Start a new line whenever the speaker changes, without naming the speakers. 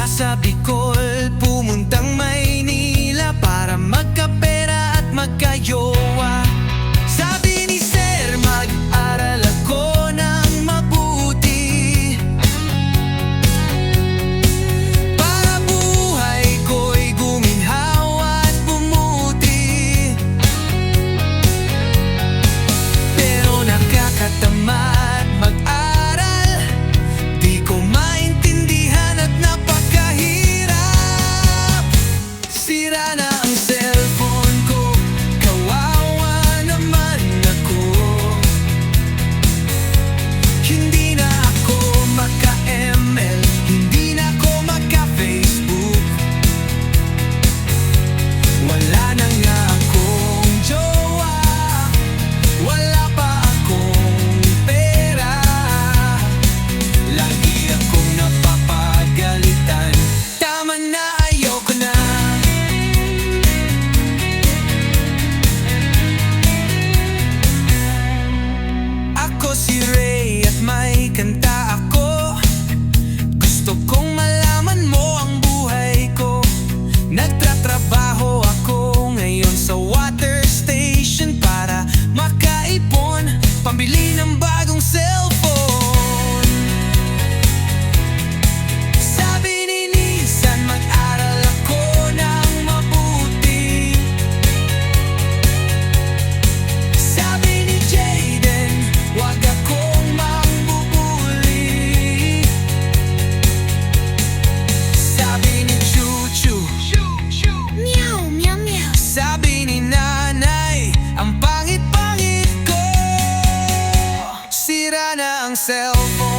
Mula sa Bicol, pumuntang Maynila para magkape. felicidad. Bumili ng bagong cellphone. Sabi ni Nissan Mag-aral ako ng mabuti. Sabi ni Jaden Huwag akong mangbubuli Sabi ni Chuchu
Meow, meow, meow.
Sabi myself